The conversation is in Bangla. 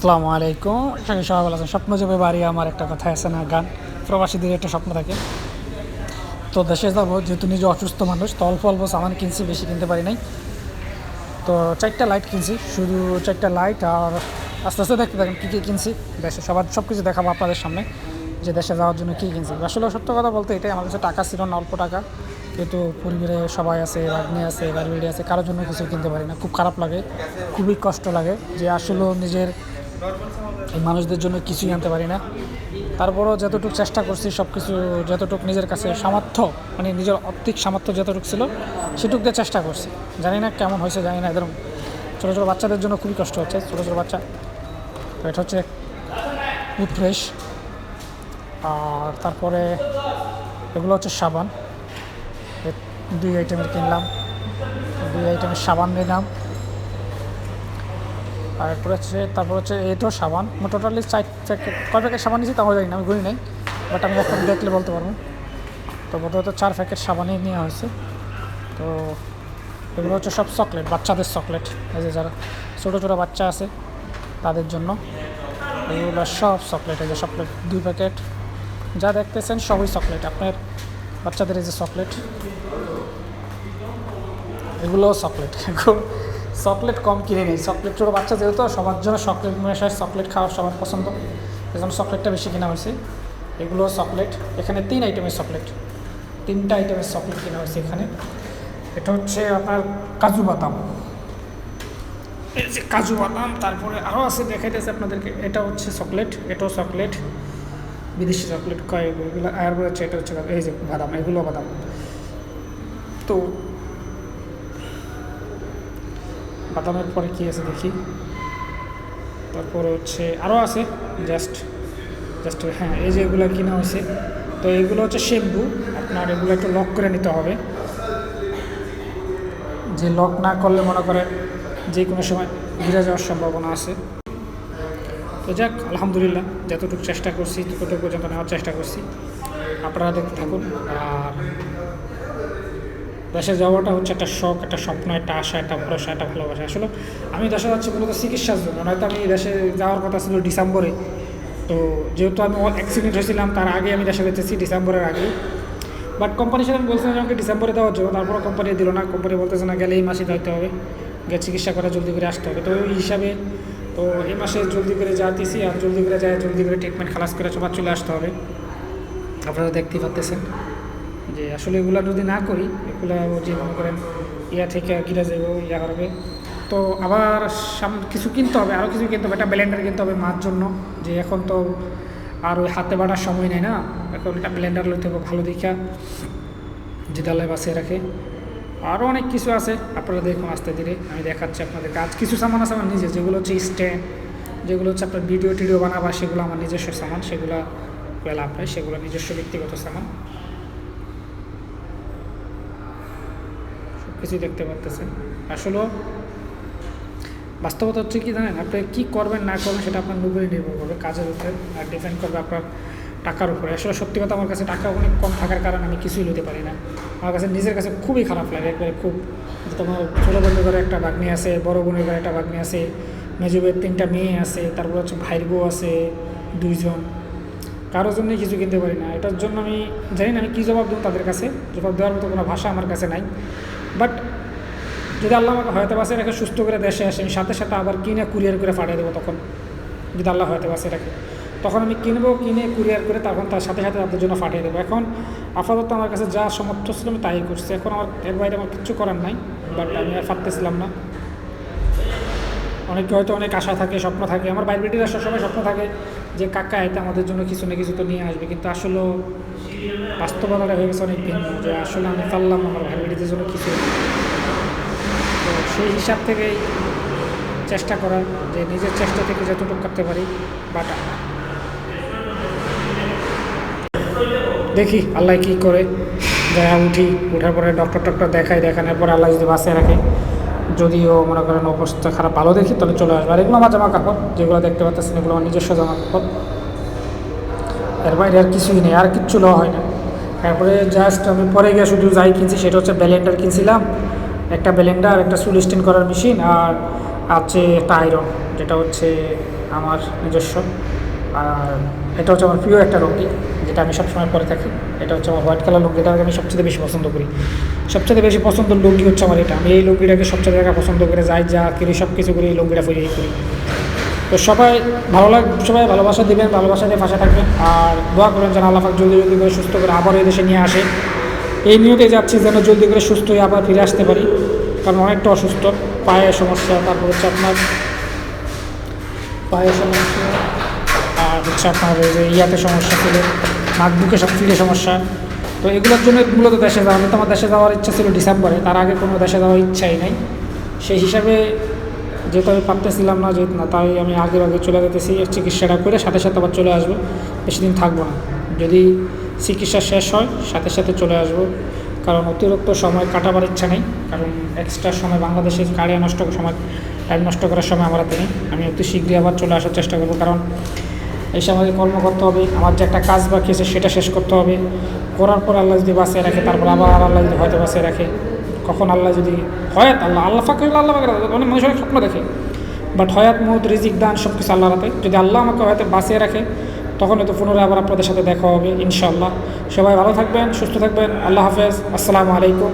আসসালামু আলাইকুম। এখানে সবাই ভালো আছেন? স্বপ্ন যাবে বাড়ি আমার একটা কথা আছে না, গান। প্রবাসীদের একটা স্বপ্ন থাকে। তো দেশে যাব, যেহেতু নিজে অসুস্থ মানুষ, তো অল্প অল্প সামান কিনছি, বেশি কিনতে পারি নাই। তো চারটা লাইট কিনছি, শুধু চারটা লাইট আর আস্তে আস্তে দেখতে থাকেন কী কী কিনছি। দেশে সবার সব কিছু দেখাবো আপনাদের সামনে যে দেশে যাওয়ার জন্য কী কিনছি। আসলে সত্য কথা বলতে এটাই, আমার কাছে টাকা ছিল না, অল্প টাকা। কিন্তু পরিবারে সবাই আছে, ভাগ্নি আছে বাড়ি আছে, কারোর জন্য কিছু কিনতে পারি না। খুব খারাপ লাগে, খুবই কষ্ট লাগে যে আসলে নিজের মানুষদের জন্য কিছুই আনতে পারি না। তারপরও যতটুকু চেষ্টা করছি সব কিছু যতটুকু নিজের কাছে সামর্থ্য মানে নিজের অর্থিক সামর্থ্য যতটুকু ছিল, সেটুক দিয়ে চেষ্টা করছি। জানি না কেমন হয়েছে, জানি না এদের ছোটো ছোটো বাচ্চাদের জন্য খুবই কষ্ট হচ্ছে, ছোটো ছোটো বাচ্চা। তো এটা হচ্ছে টুথব্রাশ আর তারপরে এগুলো হচ্ছে সাবান। দুই আইটেমের কিনলাম। দুই আইটেমের সাবান নিলাম। আর হচ্ছে, তারপর হচ্ছে এটাও সাবান। টোটালি চার প্যাকেট কয় প্যাকেট সাবান নিয়েছি তাও জানি না, আমি গুনি নাই। বাট আমি এখন দেখলে বলতে পারব। তো বোধহয় চার প্যাকেট সাবানই নেওয়া হয়েছে। তো এগুলো হচ্ছে সব চকলেট বাচ্চাদের চকলেট এই যে যারা ছোটো ছোটো বাচ্চা আছে, তাদের জন্য এগুলো সব চকলেট এই যে চকলেট দুই প্যাকেট যা দেখতেছেন সবই চকলেট আপনার বাচ্চাদের এই যে চকলেট এগুলোও চকলেট চকলেট কম কিনে নেই। চকলেট ছোটো বাচ্চা যেহেতু, সবার জন্য চকলেট মেশায় চকলেট খাওয়া সবার পছন্দ। এই জন্য চকলেটটা বেশি কেনা হয়েছে। এগুলো চকলেট। এখানে তিন আইটেমের চকলেট। তিনটা আইটেমের চকলেট কেনা হয়েছে এখানে। এটা হচ্ছে আপনার কাজু বাদাম। এই যে কাজু বাদাম, তারপরে আরও আছে দেখাইতেছে আপনাদেরকে। এটা হচ্ছে চকলেট, এটাও চকলেট। বিদেশি চকলেট কয় এগুলো, আর হচ্ছে এটা হচ্ছে এই যে বাদাম, এগুলো বাদাম। তো বাদামের পরে কী আছে দেখি। তারপরে হচ্ছে আরও আছে জাস্ট জাস্ট হ্যাঁ এই যে এগুলো কিনা হয়েছে। তো এগুলো হচ্ছে শ্যাম্পু আপনার এগুলো একটু লক করে নিতে হবে। যে লক না করলে মনে করেন যে কোনো সময় ঘিরে যাওয়ার সম্ভাবনা আছে। তো যাক, আলহামদুলিল্লাহ, যতটুকু চেষ্টা করছি ততটুকু পর্যন্ত নেওয়ার চেষ্টা করছি। আপনারা দেখতে থাকুন, আর দেশে যাওয়াটা হচ্ছে একটা শখ, একটা স্বপ্ন, একটা আশা, একটা ভরসা, একটা ভালোবাসা। আসলে আমি দেশে যাচ্ছি মূলত চিকিৎসার জন্য। নয়তো আমি দেশে যাওয়ার কথা ছিল ডিসেম্বরে। তো যেহেতু আমি অ্যাক্সিডেন্ট হয়েছিলাম, তার আগে আমি দেশে যেতেছি ডিসেম্বরের আগে। বাট কোম্পানির সাথে আমি বলছিলাম আমাকে ডিসেম্বরে দেওয়ার জন্য, তারপরে কোম্পানি দিল না। কোম্পানি বলতেছে না, গেলে এই মাসে দিতে হবে। গিয়ে চিকিৎসা করা জলদি করে আসতে হবে। তো ওই হিসাবে তো এই মাসে জলদি করে যাতেছি আর জলদি করে যায় জলদি করে ট্রিটমেন্ট খালাস করে সবার চলে আসতে হবে। আপনারা দেখতেই পাচ্তেছেন যে আসলে এগুলো যদি না করি, এগুলো যে মনে করেন ইয়া থেকে কিরা যাব ইয়া করবে। তো আবার সাম, কিছু কিনতে হবে আরও কিছু কিনতে হবে, একটা ব্লেন্ডার কিনতে হবে মার জন্য। যে এখন তো আর ওই হাতে বাটার সময় নেই না, এখন একটা ব্লেন্ডার লইতে হবে ভালো দেখা যে দালায় বাসিয়ে রাখে। আরও অনেক কিছু আছে, আপনারা দেখুন আস্তে ধীরে, আমি দেখাচ্ছি আপনাদের কাজ কিছু সামান আছে আমার নিজে, যেগুলো হচ্ছে স্ট্যান্ড যেগুলো হচ্ছে আপনার ভিডিও টিডিও বানাবা, সেগুলো আমার নিজস্ব সামান, সেগুলো লাভ হয় সেগুলো নিজস্ব ব্যক্তিগত সামান। কিছুই দেখতে পারতেছেন আসলেও বাস্তবতা হচ্ছে কি জানেন? আপনি কী করবেন, না করবেন সেটা আপনার উপরে নির্ভর করবে, কাজের উপরে, আর ডিপেন্ড করবে আপনার টাকার উপরে। আসলে সত্যি কথা, আমার কাছে টাকা অনেক কম থাকার কারণে আমি কিছুই নিতে পারি না। আমার কাছে নিজের কাছে খুবই খারাপ লাগে। একবারে খুব তোমার ছোটো বোনের ঘরে একটা বাগ্নি আছে, বড় বোনের ঘরে একটা বাগ্নি আছে, মেজুবের তিনটা মেয়ে আছে, তারপর হচ্ছে ভাইয়ের বউ আছে, দুইজন। কারোর জন্যই কিছু কিনতে পারি না। এটার জন্য আমি জানি না আমি কী জবাব দেবো তাদের কাছে। জবাব দেওয়ার মতো কোনো ভাষা আমার কাছে নাই। বাট যদি আল্লাহ আমাকে হয়তো বাসে রেখে সুস্থ করে দেশে আসে, আমি সাথে সাথে আবার কিনে কুরিয়ার করে পাঠিয়ে দেবো তখন। যদি আল্লাহ হয়তো বাসে রাখে তখন আমি কিনবো, কিনে কুরিয়ার করে তখন তার সাথে সাথে তাদের জন্য পাঠিয়ে দেবো। এখন আপাতত আমার কাছে যা সমর্থ ছিল আমি তাই করছি। এখন আমার এর বাইরে আমার কিচ্ছু করার নাই বাট আমি আর পারতেছিলাম না। অনেকে হয়তো অনেক আশা থাকে, স্বপ্ন থাকে। আমার বাইরে বেটির আসার সময় স্বপ্ন থাকে যে কাকা এতে আমাদের জন্য কিছু না কিছু তো নিয়ে আসবে, কিন্তু আসলেও বাস্তবতাটা হয়ে গেছে অনেক ভিন্ন, যে আসলে আমি পারলাম আমার ভাই বেটিদের জন্য কিছু। তো সেই হিসাব থেকেই চেষ্টা করা যে নিজের চেষ্টা থেকে যতটুকু করতে পারি, বাট দেখি আল্লাহ কী করে। দেখা উঠি, উঠার পরে ডক্টর টক্টর দেখাই দেখানোর পরে আল্লাহ যদি বাসে রাখে। যদিও মনে করেন অবস্থা খারাপ, ভালো দেখি, তাহলে চলে আসবে। আর এগুলো আমার জামা কাপড় যেগুলো দেখতে পাচ্ছেন, এগুলো আমার নিজস্ব জামা কাপড় এর বাইরে আর কিছুই নেই, আর কিচ্ছু লওয়া হয় না। তারপরে জাস্ট আমি পরে গিয়ে শুধু যাই কিনছি, সেটা হচ্ছে ব্যালেন্ডার কিনছিলাম। একটা ব্যালেন্ডার একটা চুল স্টেন করার মেশিন, আর আছে একটা আয়রন যেটা হচ্ছে আমার নিজস্ব। আর এটা হচ্ছে আমার প্রিয় একটা লুঙ্গি যেটা আমি সবসময় পরে থাকি। এটা হচ্ছে আমার হোয়াইট কালার লুঙ্গি এটা আমি সবচেয়ে বেশি পছন্দ করি। সবচেয়ে বেশি পছন্দের লুঙ্গি হচ্ছে আমার এটা। আমি এই লুঙ্গিটাকে সবচেয়ে জায়গা পছন্দ করে, যাই যা করি সব কিছু করি, এই লুঙ্গিটা পরিয়ে করি। তো সবাই ভালো লাগ, সবাই ভালোবাসা দেবেন, ভালোবাসা দিয়ে পাশে থাকবেন। আর দোয়া করবেন যেন আল্লাহ পাক জলদি জলদি করে সুস্থ করে আবার এই দেশে নিয়ে আসে। এই নিয়তে যাচ্ছি যেন জলদি করে সুস্থ হয়ে আবার ফিরে আসতে পারি, কারণ অনেকটা অসুস্থ। পায়ের সমস্যা, তারপর হচ্ছে আপনার পায়ের সমস্যা। হচ্ছে আপনার যে ইয়াতে সমস্যা ছিল নাক বুকে সব ফিরে সমস্যা। তো এগুলোর জন্য মূলত দেশে যাওয়া তো আমার দেশে যাওয়ার ইচ্ছা ছিল ডিসেম্বরে, তার আগে কোনো দেশে যাওয়ার ইচ্ছাই নাই। সেই হিসাবে যেহেতু আমি পারতেছিলাম না যেহেতু না, তাই আমি আগের আগে চলে যেতেছি চিকিৎসাটা করে সাথে সাথে আবার চলে আসব। বেশি দিন থাকব না। যদি চিকিৎসা শেষ হয়, সাথে সাথে চলে আসব। কারণ অতিরিক্ত সময় কাটাবার ইচ্ছা নেই, কারণ এক্সট্রা সময় বাংলাদেশে কারিয়া নষ্ট, সময় টাইম নষ্ট করার সময় আমার হাতে নেই। আমি অতি শীঘ্রই আবার চলে আসার চেষ্টা করব, কারণ এই সময় কর্ম করতে হবে, আমার যে একটা কাজ বাকি আছে সেটা শেষ করতে হবে। করার পর আল্লাহ যদি বাঁচিয়ে রাখে, তারপর আবার আল্লাহ যদি হয়তো বাঁচিয়ে রাখে। কখন আল্লাহ যদি হয়াত আল্লাহ আল্লাহ ফাঁকে আল্লাহ ফাঁকে অনেক মানুষ অনেক স্বপ্ন দেখে। বাট হয়াত মহুদ রিজিক, দান সব কিছু আল্লাহ রাতে যদি আল্লাহ আমাকে হয়তো বাঁচিয়ে রাখে, তখন হয়তো পুনরায় আবার আপনাদের সাথে দেখা হবে, ইনশাআল্লাহ। সবাই ভালো থাকবেন, সুস্থ থাকবেন। আল্লাহ হাফেজ। আসসালামু আলাইকুম।